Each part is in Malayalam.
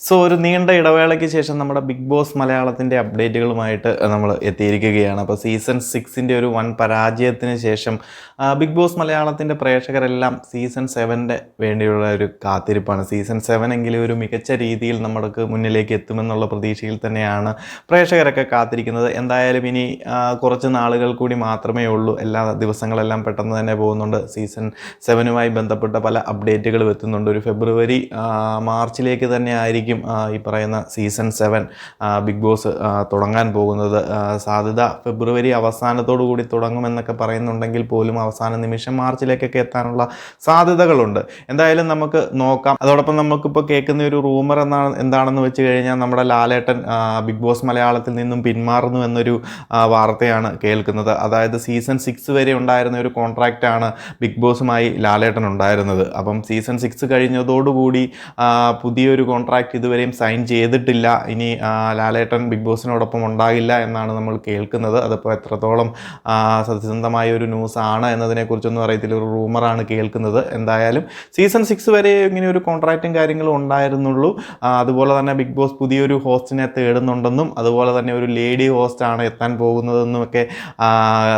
സോ ഒരു നീണ്ട ഇടവേളയ്ക്ക് ശേഷം നമ്മുടെ ബിഗ് ബോസ് മലയാളത്തിന്റെ അപ്ഡേറ്റുകളുമായിട്ട് നമ്മൾ എത്തിയിരിക്കുകയാണ്. അപ്പോൾ സീസൺ സിക്സിന്റെ ഒരു വൺ പരാജയത്തിന് ശേഷം ബിഗ് ബോസ് മലയാളത്തിന്റെ പ്രേക്ഷകരെല്ലാം സീസൺ സെവന്റെ വേണ്ടിയുള്ള ഒരു കാത്തിരിപ്പാണ്. സീസൺ സെവൻ എങ്കിലും ഒരു മികച്ച രീതിയിൽ നമ്മൾക്ക് മുന്നിലേക്ക് എത്തുമെന്നുള്ള പ്രതീക്ഷയിൽ തന്നെയാണ് പ്രേക്ഷകരൊക്കെ കാത്തിരിക്കുന്നത്. എന്തായാലും ഇനി കുറച്ച് നാളുകൾ കൂടി മാത്രമേ ഉള്ളൂ. എല്ലാ ദിവസങ്ങളെല്ലാം പെട്ടെന്ന് തന്നെ പോകുന്നുണ്ട്. സീസൺ സെവനുമായി ബന്ധപ്പെട്ട പല അപ്ഡേറ്റുകളും എത്തുന്നുണ്ട്. ഒരു ഫെബ്രുവരി മാർച്ചിലേക്ക് തന്നെ ആയിരിക്കും ആ, ഈ പറയുന്ന സീസൺ സെവൻ ബിഗ് ബോസ് തുടങ്ങാൻ പോകുന്നത്. സാധ്യത ഫെബ്രുവരി അവസാനത്തോടു കൂടി തുടങ്ങുമെന്നൊക്കെ പറയുന്നുണ്ടെങ്കിൽ പോലും അവസാന നിമിഷം മാർച്ചിലേക്കൊക്കെ എത്താനുള്ള സാധ്യതകളുണ്ട്. എന്തായാലും നമുക്ക് നോക്കാം. അതോടൊപ്പം നമുക്കിപ്പോൾ കേൾക്കുന്ന ഒരു റൂമർ എന്നാണ് എന്താണെന്ന് വെച്ച് കഴിഞ്ഞാൽ നമ്മുടെ ലാലേട്ടൻ ബിഗ് ബോസ് മലയാളത്തിൽ നിന്നും പിന്മാറുന്നു എന്നൊരു വാർത്തയാണ് കേൾക്കുന്നത്. അതായത് സീസൺ സിക്സ് വരെ ഉണ്ടായിരുന്ന ഒരു കോൺട്രാക്റ്റാണ് ബിഗ് ബോസുമായി ലാലേട്ടൻ ഉണ്ടായിരുന്നത്. അപ്പം സീസൺ സിക്സ് കഴിഞ്ഞതോടുകൂടി പുതിയൊരു കോൺട്രാക്റ്റ് ഇതുവരെയും സൈൻ ചെയ്തിട്ടില്ല. ഇനി ലാലേട്ടൻ ബിഗ് ബോസിനോടൊപ്പം ഉണ്ടാകില്ല എന്നാണ് നമ്മൾ കേൾക്കുന്നത്. അതിപ്പോൾ എത്രത്തോളം സത്യസന്ധമായ ഒരു ന്യൂസ് ആണ് എന്നതിനെക്കുറിച്ചൊന്നും അറിയത്തില്ല. ഒരു റൂമറാണ് കേൾക്കുന്നത്. എന്തായാലും സീസൺ സിക്സ് വരെ ഇങ്ങനെ ഒരു കോൺട്രാക്റ്റും കാര്യങ്ങളും ഉണ്ടായിരുന്നുള്ളൂ. അതുപോലെ തന്നെ ബിഗ് ബോസ് പുതിയൊരു ഹോസ്റ്റിനെ തേടുന്നുണ്ടെന്നും അതുപോലെ തന്നെ ഒരു ലേഡി ഹോസ്റ്റാണ് എത്താൻ പോകുന്നതെന്നും ഒക്കെ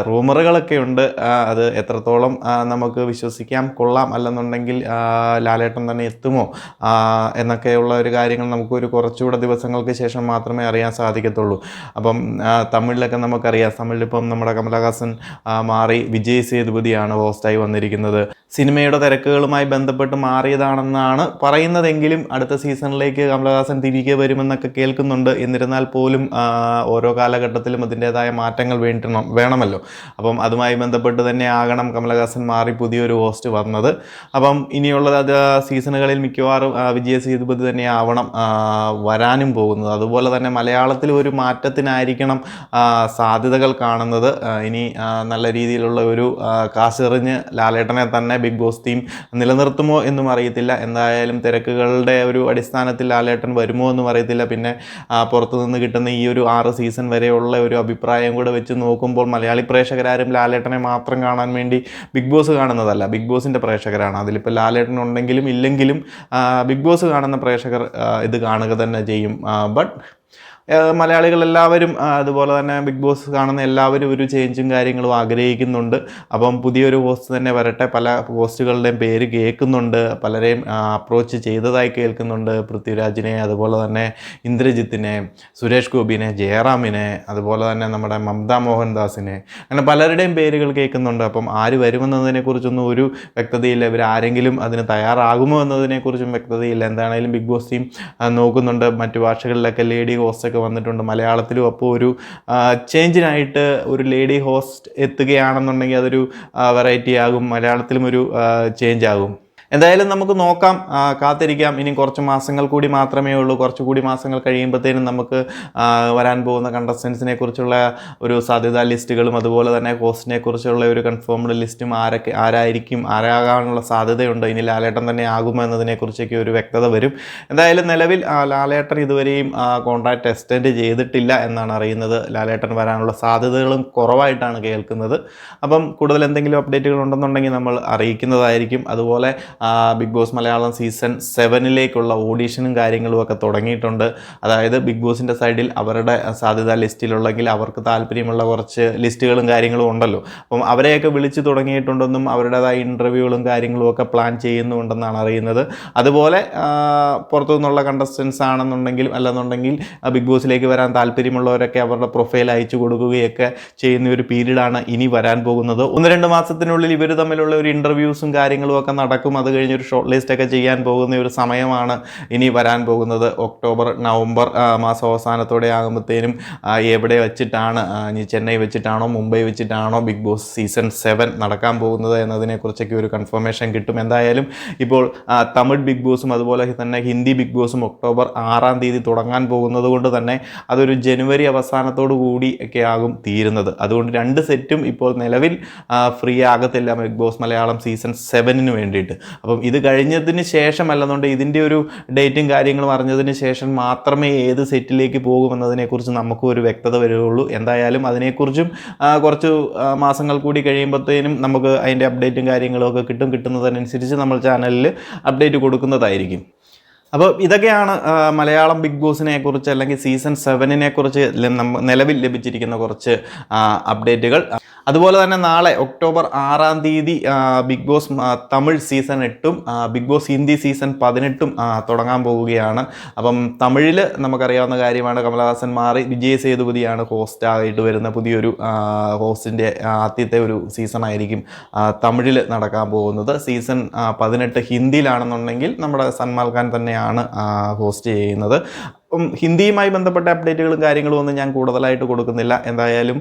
റൂമറുകളൊക്കെ ഉണ്ട്. അത് എത്രത്തോളം നമുക്ക് വിശ്വസിക്കാം കൊള്ളാം. അല്ലെന്നുണ്ടെങ്കിൽ ലാലേട്ടൻ തന്നെ എത്തുമോ? എന്നൊക്കെയുള്ള ഒരു കാര്യങ്ങൾ നമുക്കൊരു കുറച്ചുകൂടെ ദിവസങ്ങൾക്ക് ശേഷം മാത്രമേ അറിയാൻ സാധിക്കത്തുള്ളൂ. അപ്പം തമിഴിലൊക്കെ നമുക്കറിയാം. തമിഴിലിപ്പം നമ്മുടെ കമലഹാസൻ മാറി വിജയ് സേതുപതിയാണ് ഹോസ്റ്റായി വന്നിരിക്കുന്നത്. സിനിമയുടെ തിരക്കുകളുമായി ബന്ധപ്പെട്ട് മാറിയതാണെന്നാണ് പറയുന്നതെങ്കിലും അടുത്ത സീസണിലേക്ക് കമലഹാസൻ തിരികെ വരുമെന്നൊക്കെ കേൾക്കുന്നുണ്ട്. എന്നിരുന്നാൽ പോലും ഓരോ കാലഘട്ടത്തിലും അതിന്റേതായ മാറ്റങ്ങൾ വേണ്ടണം വേണമല്ലോ. അപ്പം അതുമായി ബന്ധപ്പെട്ട് തന്നെ ആകണം കമലഹാസൻ മാറി പുതിയൊരു ഹോസ്റ്റ് വന്നത്. അപ്പം ഇനിയുള്ള സീസണുകളിൽ മിക്കവാറും വിജയ സേതുപതി തന്നെ ആവണം. ആ, വരാനും പോകുന്നത്. അതുപോലെ തന്നെ മലയാളത്തിൽ ഒരു മാറ്റത്തിനായിരിക്കണം സാധ്യതകൾ കാണുന്നത്. ഇനി നല്ല രീതിയിലുള്ള ഒരു കാശെറിഞ്ഞ് ലാലേട്ടനെ തന്നെ ബിഗ് ബോസ് ടീം നിലനിർത്തുമോ എന്നും അറിയത്തില്ല. എന്തായാലും തിരക്കുകളുടെ ഒരു അടിസ്ഥാനത്തിൽ ലാലേട്ടൻ വരുമോ എന്നും അറിയത്തില്ല. പിന്നെ പുറത്തുനിന്ന് പുറത്തു നിന്ന് കിട്ടുന്ന ഈ ഒരു ആറ് സീസൺ വരെയുള്ള ഒരു അഭിപ്രായം കൂടെ വെച്ച് നോക്കുമ്പോൾ മലയാളി പ്രേക്ഷകരാരും ലാലേട്ടനെ മാത്രം കാണാൻ വേണ്ടി ബിഗ് ബോസ് കാണുന്നതല്ല ബിഗ് ബോസിന്റെ പ്രേക്ഷകരാണ്. അതിലിപ്പോൾ ലാലേട്ടൻ ഉണ്ടെങ്കിലും ഇല്ലെങ്കിലും ബിഗ് ബോസ് കാണുന്ന പ്രേക്ഷകർ ഇത് കാണുക തന്നെ ചെയ്യും. ബട്ട് മലയാളികൾ എല്ലാവരും അതുപോലെ തന്നെ ബിഗ് ബോസ് കാണുന്ന എല്ലാവരും ഒരു ചേഞ്ചും കാര്യങ്ങളും ആഗ്രഹിക്കുന്നുണ്ട്. അപ്പം പുതിയൊരു പോസ്റ്റ് തന്നെ വരട്ടെ. പല പോസ്റ്റുകളുടെയും പേര് കേൾക്കുന്നുണ്ട്. പലരെയും അപ്രോച്ച് ചെയ്തതായി കേൾക്കുന്നുണ്ട്. പൃഥ്വിരാജിനെ അതുപോലെ തന്നെ ഇന്ദ്രജിത്തിനെ സുരേഷ് ഗോപിനെ ജയറാമിനെ അതുപോലെ തന്നെ നമ്മുടെ മമതാ മോഹൻദാസിനെ. അങ്ങനെ പലരുടെയും പേരുകൾ കേൾക്കുന്നുണ്ട്. അപ്പം ആര് വരുമെന്നതിനെക്കുറിച്ചൊന്നും ഒരു വ്യക്തതയില്ല. ഇവർ ആരെങ്കിലും അതിന് തയ്യാറാകുമോ എന്നതിനെക്കുറിച്ചും വ്യക്തതയില്ല. എന്താണെങ്കിലും ബിഗ് ബോസ് ടീം നോക്കുന്നുണ്ട്. മറ്റു ഭാഷകളിലൊക്കെ ലേഡി ഹോസ്റ്റൊക്കെ വന്നിട്ടുണ്ട്. മലയാളത്തിലും അപ്പോൾ ഒരു ചേഞ്ചിനായിട്ട് ഒരു ലേഡി ഹോസ്റ്റ് എത്തുകയാണെന്നുണ്ടെങ്കിൽ അതൊരു വെറൈറ്റി ആകും. മലയാളത്തിലും ഒരു ചേഞ്ച് ആകും. എന്തായാലും നമുക്ക് നോക്കാം കാത്തിരിക്കാം. ഇനി കുറച്ച് മാസങ്ങൾ കൂടി മാത്രമേ ഉള്ളൂ. കുറച്ചുകൂടി മാസങ്ങൾ കഴിയുമ്പോഴത്തേനും നമുക്ക് വരാൻ പോകുന്ന കണ്ടസ്റ്റൻസിനെ കുറിച്ചുള്ള ഒരു സാധ്യതാ ലിസ്റ്റുകളും അതുപോലെ തന്നെ ഹോസ്റ്റിനെ കുറിച്ചുള്ള ഒരു കൺഫേംഡ് ലിസ്റ്റും ആരൊക്കെ ആരായിരിക്കും ആരാകാനുള്ള സാധ്യതയുണ്ട്. ഇനി ലാലേട്ടൻ തന്നെ ആകുമോ എന്നതിനെക്കുറിച്ചൊക്കെ ഒരു വ്യക്തത വരും. എന്തായാലും നിലവിൽ ലാലേട്ടൻ ഇതുവരെയും കോൺട്രാക്ട് എക്സ്റ്റെൻഡ് ചെയ്തിട്ടില്ല എന്നാണ് അറിയുന്നത്. ലാലേട്ടൻ വരാനുള്ള സാധ്യതകളും കുറവായിട്ടാണ് കേൾക്കുന്നത്. അപ്പം കൂടുതൽ എന്തെങ്കിലും അപ്ഡേറ്റുകൾ ഉണ്ടെന്നുണ്ടെങ്കിൽ നമ്മൾ അറിയിക്കുന്നതായിരിക്കും. അതുപോലെ ബിഗ് ബോസ് മലയാളം സീസൺ സെവനിലേക്കുള്ള ഓഡീഷനും കാര്യങ്ങളും ഒക്കെ തുടങ്ങിയിട്ടുണ്ട്. അതായത് ബിഗ് ബോസിന്റെ സൈഡിൽ അവരുടെ സാധ്യതാ ലിസ്റ്റിലുള്ളെങ്കിൽ അവർക്ക് താല്പര്യമുള്ള കുറച്ച് ലിസ്റ്റുകളും കാര്യങ്ങളും ഉണ്ടല്ലോ. അപ്പം അവരെയൊക്കെ വിളിച്ചു തുടങ്ങിയിട്ടുണ്ടെന്നും അവരുടേതായ ഇന്റർവ്യൂകളും കാര്യങ്ങളും ഒക്കെ പ്ലാൻ ചെയ്യുന്നുണ്ടെന്നാണ് അറിയുന്നത്. അതുപോലെ പുറത്തു നിന്നുള്ള കണ്ടസ്റ്റൻസ് ആണെന്നുണ്ടെങ്കിൽ അല്ലെന്നുണ്ടെങ്കിൽ ബിഗ് ബോസിലേക്ക് വരാൻ താല്പര്യമുള്ളവരൊക്കെ അവരുടെ പ്രൊഫൈൽ അയച്ചു കൊടുക്കുകയൊക്കെ ചെയ്യുന്ന ഒരു പീരീഡാണ് ഇനി വരാൻ പോകുന്നത്. ഒന്ന് രണ്ട് മാസത്തിനുള്ളിൽ ഇവർ തമ്മിലുള്ള ഒരു ഇന്റർവ്യൂസും കാര്യങ്ങളും ഒക്കെ നടക്കും. അത് കഴിഞ്ഞൊരു ഷോർട്ട് ലിസ്റ്റൊക്കെ ചെയ്യാൻ പോകുന്ന ഒരു സമയമാണ് ഇനി വരാൻ പോകുന്നത്. ഒക്ടോബർ നവംബർ മാസം അവസാനത്തോടെ ആകുമ്പോഴത്തേനും എവിടെ വെച്ചിട്ടാണ് ഇനി ചെന്നൈ വെച്ചിട്ടാണോ മുംബൈ വെച്ചിട്ടാണോ ബിഗ് ബോസ് സീസൺ സെവൻ നടക്കാൻ പോകുന്നത് എന്നതിനെക്കുറിച്ചൊക്കെ ഒരു കൺഫർമേഷൻ കിട്ടും. എന്തായാലും ഇപ്പോൾ തമിഴ് ബിഗ് ബോസും അതുപോലെ തന്നെ ഹിന്ദി ബിഗ് ബോസും ഒക്ടോബർ ആറാം തീയതി തുടങ്ങാൻ പോകുന്നത് കൊണ്ട് തന്നെ അതൊരു ജനുവരി അവസാനത്തോടു കൂടി ഒക്കെ ആകും തീരുന്നത്. അതുകൊണ്ട് രണ്ട് സെറ്റും ഇപ്പോൾ നിലവിൽ ഫ്രീ ആകത്തില്ല ബിഗ് ബോസ് മലയാളം സീസൺ സെവനിന് വേണ്ടിയിട്ട്. അപ്പം ഇത് കഴിഞ്ഞതിന് ശേഷം അല്ലെന്നുണ്ട് ഇതിന്റെ ഒരു ഡേറ്റും കാര്യങ്ങളും അറിഞ്ഞതിന് ശേഷം മാത്രമേ ഏത് സെറ്റിലേക്ക് പോകുമെന്നതിനെക്കുറിച്ച് നമുക്കും ഒരു വ്യക്തത വരികയുള്ളൂ. എന്തായാലും അതിനെക്കുറിച്ചും കുറച്ച് മാസങ്ങൾ കൂടി കഴിയുമ്പോഴത്തേനും നമുക്ക് അതിന്റെ അപ്ഡേറ്റും കാര്യങ്ങളും ഒക്കെ കിട്ടും. കിട്ടുന്നതിനനുസരിച്ച് നമ്മൾ ചാനലിൽ അപ്ഡേറ്റ് കൊടുക്കുന്നതായിരിക്കും. അപ്പോൾ ഇതൊക്കെയാണ് മലയാളം ബിഗ് ബോസിനെ കുറിച്ച് അല്ലെങ്കിൽ സീസൺ സെവനിനെ കുറിച്ച് നിലവിൽ ലഭിച്ചിരിക്കുന്ന കുറച്ച് അപ്ഡേറ്റുകൾ. അതുപോലെ തന്നെ നാളെ ഒക്ടോബർ ആറാം തീയതി ബിഗ് ബോസ് തമിഴ് സീസൺ എട്ടും ബിഗ് ബോസ് ഹിന്ദി സീസൺ പതിനെട്ടും തുടങ്ങാൻ പോവുകയാണ്. അപ്പം തമിഴിൽ നമുക്കറിയാവുന്ന കാര്യമാണ് കമലഹാസൻ മാറി വിജയ് സേതുപതിയാണ് ഹോസ്റ്റ് ആയിട്ട് വരുന്ന പുതിയൊരു ഹോസ്റ്റിന്റെ ആദ്യത്തെ ഒരു സീസൺ ആയിരിക്കും തമിഴിൽ നടക്കാൻ പോകുന്നത്. സീസൺ പതിനെട്ട് ഹിന്ദിയിലാണെന്നുണ്ടെങ്കിൽ നമ്മുടെ സൽമാൻ ഖാൻ തന്നെയാണ് ഹോസ്റ്റ് ചെയ്യുന്നത്. ഹിന്ദിയുമായി ബന്ധപ്പെട്ട അപ്ഡേറ്റുകളും കാര്യങ്ങളും ഒന്നും ഞാൻ കൂടുതലായിട്ട് കൊടുക്കുന്നില്ല. എന്തായാലും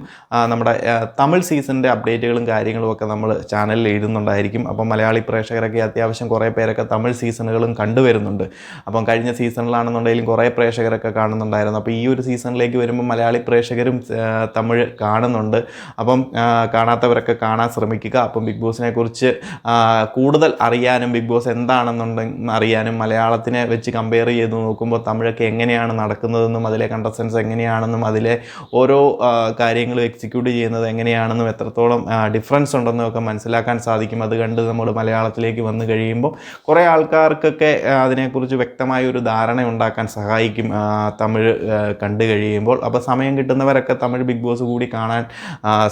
നമ്മുടെ തമിഴ് സീസണിന്റെ അപ്ഡേറ്റുകളും കാര്യങ്ങളും ഒക്കെ നമ്മൾ ചാനലിൽ എഴുതുന്നുണ്ടായിരിക്കും. അപ്പം മലയാളി പ്രേക്ഷകരൊക്കെ അത്യാവശ്യം കുറേ പേരൊക്കെ തമിഴ് സീസണുകളും കണ്ടുവരുന്നുണ്ട്. അപ്പം കഴിഞ്ഞ സീസണിലാണെന്നുണ്ടെങ്കിലും കുറേ പ്രേക്ഷകരൊക്കെ കാണുന്നുണ്ടായിരുന്നു. അപ്പോൾ ഈ ഒരു സീസണിലേക്ക് വരുമ്പോൾ മലയാളി പ്രേക്ഷകരും തമിഴ് കാണുന്നുണ്ട്. അപ്പം കാണാത്തവരൊക്കെ കാണാൻ ശ്രമിക്കുക. അപ്പം ബിഗ് ബോസിനെ കുറിച്ച് കൂടുതൽ അറിയാനും ബിഗ് ബോസ് എന്താണെന്നുണ്ടെന്ന് അറിയാനും മലയാളത്തിനെ വെച്ച് കമ്പയർ ചെയ്ത് നോക്കുമ്പോൾ തമിഴൊക്കെ എങ്ങനെയാണ് നടക്കുന്നതെന്നും അതിലെ കണ്ടസ്റ്റൻസ് എങ്ങനെയാണെന്നും അതിലെ ഓരോ കാര്യങ്ങളും എക്സിക്യൂട്ട് ചെയ്യുന്നത് എങ്ങനെയാണെന്നും എത്രത്തോളം ഡിഫറൻസ് ഉണ്ടെന്നും ഒക്കെ മനസ്സിലാക്കാൻ സാധിക്കും. അത് കണ്ട് നമ്മൾ മലയാളത്തിലേക്ക് വന്നു കഴിയുമ്പോൾ കുറേ ആൾക്കാർക്കൊക്കെ അതിനെക്കുറിച്ച് വ്യക്തമായ ഒരു ധാരണ ഉണ്ടാക്കാൻ സഹായിക്കും തമിഴ് കണ്ടു കഴിയുമ്പോൾ. അപ്പോൾ സമയം കിട്ടുന്നവരൊക്കെ തമിഴ് ബിഗ് ബോസ് കൂടി കാണാൻ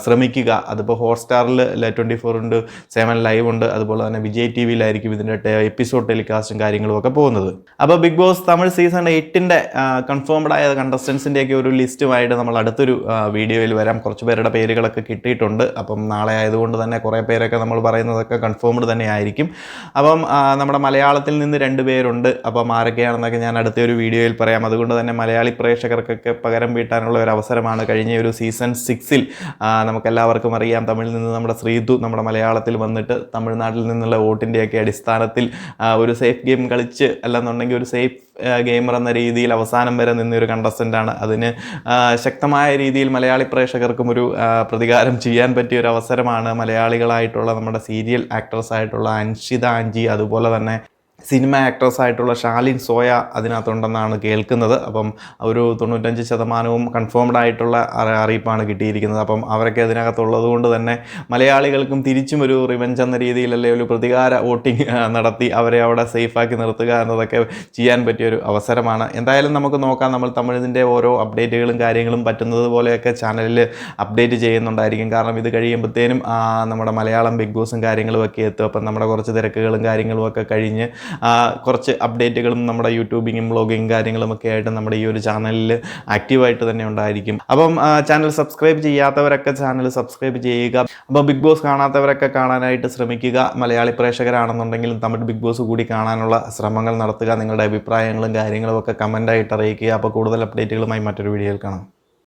ശ്രമിക്കുക. അതിപ്പോൾ ഹോട്ട്സ്റ്റാറിൽ ട്വന്റി ഫോർ ഉണ്ട് സെവൻ ലൈവ് ഉണ്ട്. അതുപോലെ തന്നെ വിജയ് ടി വിയിലായിരിക്കും ഇതിന്റെ എപ്പിസോഡ് ടെലികാസ്റ്റും കാര്യങ്ങളും ഒക്കെ പോകുന്നത്. അപ്പോൾ ബിഗ് ബോസ് തമിഴ് സീസൺ എയ്റ്റിന്റെ കൺഫേംഡ് ആയ കണ്ടസ്റ്റൻസിന്റെയൊക്കെ ഒരു ലിസ്റ്റുമായിട്ട് നമ്മൾ അടുത്തൊരു വീഡിയോയിൽ വരാം. കുറച്ച് പേരുടെ പേരുകളൊക്കെ കിട്ടിയിട്ടുണ്ട്. അപ്പം നാളെ ആയതുകൊണ്ട് തന്നെ കുറേ പേരൊക്കെ നമ്മൾ പറയുന്നതൊക്കെ കൺഫേംഡ് തന്നെ ആയിരിക്കും. അപ്പം നമ്മുടെ മലയാളത്തിൽ നിന്ന് രണ്ട് പേരുണ്ട്. അപ്പം ആരൊക്കെയാണെന്നൊക്കെ ഞാൻ അടുത്ത ഒരു വീഡിയോയിൽ പറയാം. അതുകൊണ്ട് തന്നെ മലയാളി പ്രേക്ഷകർക്കൊക്കെ പകരം വീട്ടാനുള്ള ഒരു അവസരമാണ് കഴിഞ്ഞ ഒരു സീസൺ സിക്സിൽ നമുക്കെല്ലാവർക്കും അറിയാം. തമിഴിൽ നിന്ന് നമ്മുടെ ശ്രീതു നമ്മുടെ മലയാളത്തിൽ വന്നിട്ട് തമിഴ്നാട്ടിൽ നിന്നുള്ള വോട്ടിന്റെയൊക്കെ അടിസ്ഥാനത്തിൽ ഒരു സേഫ് ഗെയിം കളിച്ച് അല്ലെന്നുണ്ടെങ്കിൽ ഒരു സേഫ് ഗെയിമർ എന്ന രീതിയിൽ അവസാനം വരെ നിന്നൊരു കണ്ടസ്റ്റന്റാണ് അതിന് ശക്തമായ രീതിയിൽ മലയാളി പ്രേക്ഷകർക്കും ഒരു പ്രതികാരം ചെയ്യാൻ പറ്റിയ ഒരു അവസരമാണ് മലയാളികളായിട്ടുള്ള നമ്മുടെ സീരിയൽ ആക്ട്രസ് ആയിട്ടുള്ള അൻഷിത ആൻജി അതുപോലെ തന്നെ സിനിമ ആക്ട്രസ് ആയിട്ടുള്ള ഷാലിൻ സോയ അതിനകത്തുണ്ടെന്നാണ് കേൾക്കുന്നത്. അപ്പം ഒരു തൊണ്ണൂറ്റഞ്ച് ശതമാനവും കൺഫേംഡ് ആയിട്ടുള്ള അറി- അറിയിപ്പാണ് കിട്ടിയിരിക്കുന്നത്. അപ്പം അവരൊക്കെ അതിനകത്തുള്ളത് കൊണ്ട് തന്നെ മലയാളികൾക്കും തിരിച്ചും ഒരു റിവെഞ്ച് എന്ന രീതിയിൽ ഒരു പ്രതികാര വോട്ടിംഗ് നടത്തി അവരെ അവിടെ സേഫാക്കി നിർത്തുക എന്നതൊക്കെ ചെയ്യാൻ പറ്റിയൊരു അവസരമാണ്. എന്തായാലും നമുക്ക് നോക്കാം. നമ്മൾ തമിഴിന്റെ ഓരോ അപ്ഡേറ്റുകളും കാര്യങ്ങളും പറ്റുന്നത് പോലെയൊക്കെ ചാനലിൽ അപ്ഡേറ്റ് ചെയ്യുന്നുണ്ടായിരിക്കും. കാരണം ഇത് കഴിയുമ്പോഴത്തേനും നമ്മുടെ മലയാളം ബിഗ് ബോസും കാര്യങ്ങളും ഒക്കെ എത്തും. അപ്പം നമ്മുടെ കുറച്ച് തിരക്കുകളും കാര്യങ്ങളും ഒക്കെ കഴിഞ്ഞ് കുറച്ച് അപ്ഡേറ്റുകളും നമ്മുടെ യൂട്യൂബിങ്ങും ബ്ലോഗിങ്ങും കാര്യങ്ങളും ഒക്കെ ആയിട്ട് നമ്മുടെ ഈ ഒരു ചാനലിൽ ആക്റ്റീവായിട്ട് തന്നെ ഉണ്ടായിരിക്കും. അപ്പം ചാനൽ സബ്സ്ക്രൈബ് ചെയ്യാത്തവരൊക്കെ ചാനൽ സബ്സ്ക്രൈബ് ചെയ്യുക. അപ്പോൾ ബിഗ് ബോസ് കാണാത്തവരൊക്കെ കാണാനായിട്ട് ശ്രമിക്കുക. മലയാളി പ്രേക്ഷകരാണെന്നുണ്ടെങ്കിലും തമിഴ് ബിഗ് ബോസ് കൂടി കാണാനുള്ള ശ്രമങ്ങൾ നടത്തുക. നിങ്ങളുടെ അഭിപ്രായങ്ങളും കാര്യങ്ങളും ഒക്കെ കമന്റായിട്ട് അറിയിക്കുക. അപ്പോൾ കൂടുതൽ അപ്ഡേറ്റുകളുമായി മറ്റൊരു വീഡിയോയിൽ കാണാം.